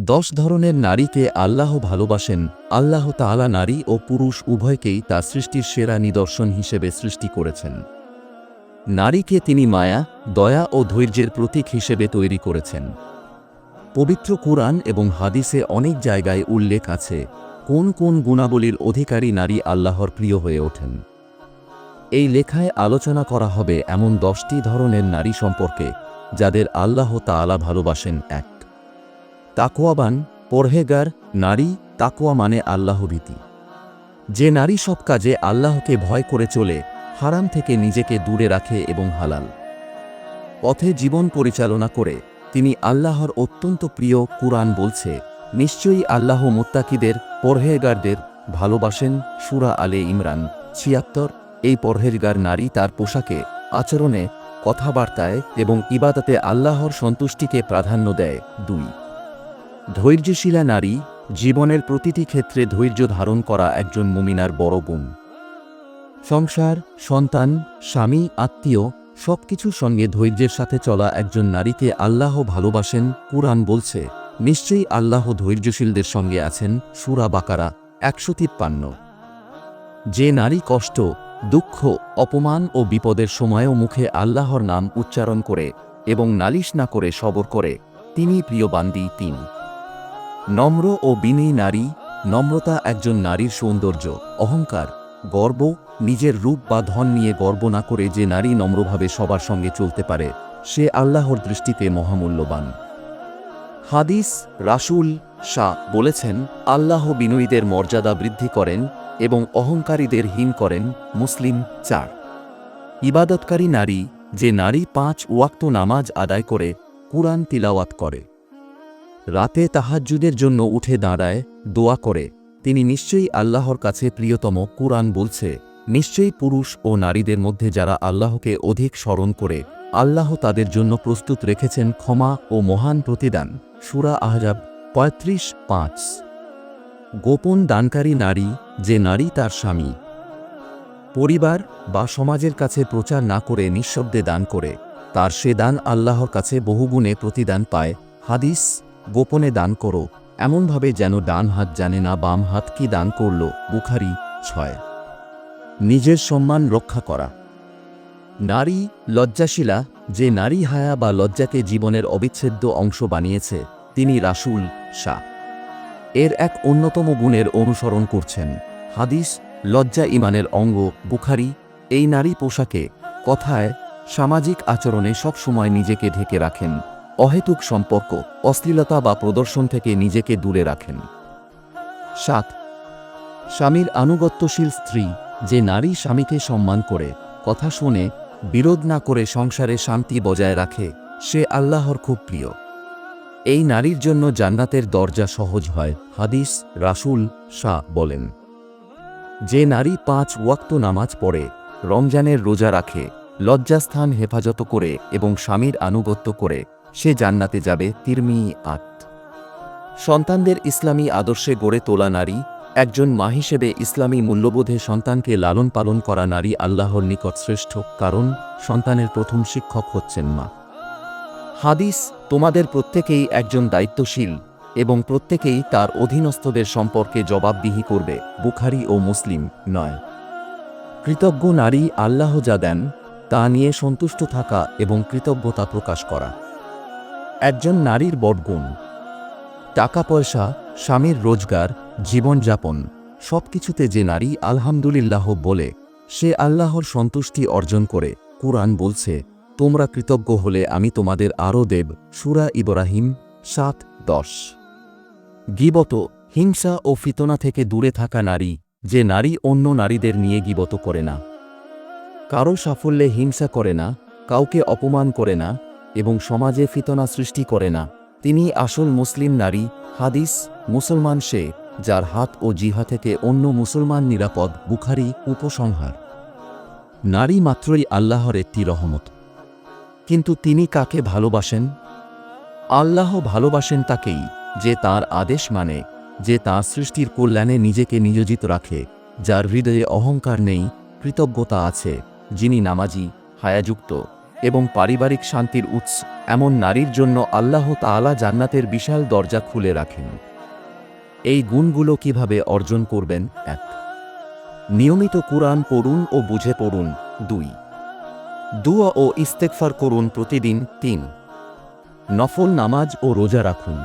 দশ ধরনের নারীকে আল্লাহ ভালোবাসেন, আল্লাহ তাআলা নারী ও পুরুষ উভয়কেই তার সৃষ্টির সেরা নিদর্শন হিসেবে সৃষ্টি করেছেন। নারীকে তিনি মায়া, দয়া ও ধৈর্যের প্রতীক হিসেবে তৈরি করেছেন। পবিত্র কুরআন এবং হাদিসে অনেক জায়গায় উল্লেখ আছে, কোন কোন গুণাবলীর অধিকারী নারী আল্লাহর প্রিয় হয়ে ওঠেন। এই লেখায় আলোচনা করা হবে এমন দশটি ধরনের নারী সম্পর্কে, যাদের আল্লাহ তাআলা ভালোবাসেন এক। তাকোয়াবান পরহেগার নারী তাকোয়া মানে আল্লাহভীতি যে নারী সব কাজে আল্লাহকে ভয় করে চলে, হারাম থেকে নিজেকে দূরে রাখে এবং হালাল। পথে জীবন পরিচালনা করে, তিনি আল্লাহর অত্যন্ত প্রিয় কুরআন বলছে, নিশ্চয়ই আল্লাহ মোত্তাকিদের পরহেগারদের ভালোবাসেন সুরা আলে ইমরান ছিয়াত্তর। এই পরহেজগার নারী তার পোশাকে, আচরণে, কথাবার্তায় এবং ইবাদতে আল্লাহর সন্তুষ্টিকে প্রাধান্য দেয়। দুই ধৈর্যশীলা নারী জীবনের প্রতিটি ক্ষেত্রে ধৈর্য ধারণ করা একজন মুমিনার বড় গুণ। সংসার, সন্তান, স্বামী, আত্মীয় সব সবকিছুর সঙ্গে ধৈর্যের সাথে চলা একজন নারীকে আল্লাহ ভালোবাসেন, কুরআন বলছে, নিশ্চয়ই আল্লাহ ধৈর্যশীলদের সঙ্গে আছেন, সুরা বাকারা একশো তিপ্পান্ন। যে নারী কষ্ট, দুঃখ, অপমান ও বিপদের সময়ও মুখে আল্লাহর নাম উচ্চারণ করে এবং নালিশ না করে সবর করে তিনি প্রিয় বান্দি তিন। নম্র ও বিনয়ী নারী, নম্রতা একজন নারীর সৌন্দর্য, অহংকার, গর্ব, নিজের রূপ বা ধন নিয়ে গর্ব না করে যে নারী নম্রভাবে সবার সঙ্গে চলতে পারে, সে আল্লাহর দৃষ্টিতে মহামূল্যবান। হাদিস রাসূল শাহ বলেছেন, আল্লাহ বিনয়ীদের মর্যাদা বৃদ্ধি করেন এবং অহংকারীদের হীন করেন মুসলিম চার। ইবাদতকারী নারী যে নারী পাঁচ ওয়াক্ত নামাজ আদায় করে, কুরআন তিলাওয়াত করে। রাতে তাহাজ্জুদের জন্য উঠে দাঁড়ায়, দোয়া করে। তিনি নিশ্চয়ই আল্লাহর কাছে প্রিয়তম কুরআন বলছে। নিশ্চয়ই পুরুষ ও নারীদের মধ্যে যারা আল্লাহকে অধিক স্মরণ করে, আল্লাহ তাদের জন্য প্রস্তুত রেখেছেন ক্ষমা ও মহান প্রতিদান। সুরা আহজাব পঁয়ত্রিশ পাঁচ। গোপন দানকারী নারী, যে নারী তার স্বামী। পরিবার বা সমাজের কাছে প্রচার না করে নিঃশব্দে দান করে। তার সে দান আল্লাহর কাছে বহুগুণে প্রতিদান পায়। হাদিস গোপনে দান করো, এমনভাবে যেন ডান হাত জানে না বাম হাত কি দান করল, বুখারি ছয়। নিজের সম্মান রক্ষা করা। নারী লজ্জাশীলা, যে নারী হায়া বা লজ্জাকে জীবনের অবিচ্ছেদ্য অংশ বানিয়েছে, তিনি রাসূল, শাহ। এর এক অন্যতম গুণের অনুসরণ করছেন। হাদিস, লজ্জা ইমানের অঙ্গ, বুখারি, এই নারী পোশাকে, কথায়, সামাজিক আচরণে সবসময় নিজেকে ঢেকে রাখেন। অহেতুক সম্পর্ক, অশ্লীলতা বা প্রদর্শন থেকে নিজেকে দূরে রাখেন। সাত, স্বামীর আনুগত্যশীল স্ত্রী, যে নারী স্বামীকে সম্মান করে, কথা শোনে, বিরোধ না করে সংসারে শান্তি বজায় রাখে, সে আল্লাহর খুব প্রিয়। এই নারীর জন্য জান্নাতের দরজা সহজ হয়, হাদিস, রাসূল, শাহ বলেন। যে নারী পাঁচ ওয়াক্ত নামাজ পড়ে, রমজানের রোজা রাখে, লজ্জাস্থান হেফাজত করে এবং স্বামীর আনুগত্য করে সে জান্নাতে যাবে তিরমি আট সন্তানদের ইসলামী আদর্শে গড়ে তোলা নারী, একজন মা হিসেবে ইসলামী মূল্যবোধে সন্তানকে লালন পালন করা নারী আল্লাহর নিকট শ্রেষ্ঠ, কারণ সন্তানের প্রথম শিক্ষক হচ্ছেন মা। হাদিস, তোমাদের প্রত্যেকেই একজন দায়িত্বশীল এবং প্রত্যেকেই তার অধীনস্থদের সম্পর্কে জবাবদিহি করবে, বুখারি ও মুসলিম নয়। কৃতজ্ঞ নারী আল্লাহ যা দেন, তা নিয়ে সন্তুষ্ট থাকা এবং কৃতজ্ঞতা প্রকাশ করা। একজন নারীর বটগুণ টাকা পয়সা স্বামীর রোজগার, জীবনযাপন, সবকিছুতে যে নারী আলহামদুলিল্লাহ বলে, সে আল্লাহর সন্তুষ্টি অর্জন করে, কুরআন বলছে, তোমরা কৃতজ্ঞ হলে আমি তোমাদের আরও দেব। সুরা ইব্রাহিম সাত দশ। গিবত, হিংসা ও ফিতনা থেকে দূরে থাকা নারী, যে নারী অন্য নারীদের নিয়ে গিবত করে না। কারও সাফল্যে হিংসা করে না, কাউকে অপমান করে না এবং সমাজে ফিতনা সৃষ্টি করে না। তিনি আসল মুসলিম নারী, হাদিস, মুসলমান সে, যার হাত ও জিহা থেকে অন্য মুসলমান নিরাপদ, বুখারি, উপসংহার। নারী মাত্রই আল্লাহর একটি রহমত। কিন্তু তিনি কাকে ভালোবাসেন? আল্লাহ ভালোবাসেন তাকেই, যে তার আদেশ মানে যে তাঁর সৃষ্টির কল্যাণে নিজেকে নিয়োজিত রাখে, যার হৃদয়ে অহংকার নেই, কৃতজ্ঞতা আছে, যিনি নামাজি, হায়াযুক্ত। এবং পারিবারিক শান্তির উৎস, এমন নারীর জন্য আল্লাহ তাআলা জান্নাতের বিশাল দরজা খুলে রাখেন। এই গুণগুলো কীভাবে অর্জন করবেন? এক, নিয়মিত কোরআন পড়ুন ও বুঝে পড়ুন। দুই, দুয়া ও ইস্তেকফার করুন প্রতিদিন। তিন, নফল নামাজ ও রোজা রাখুন।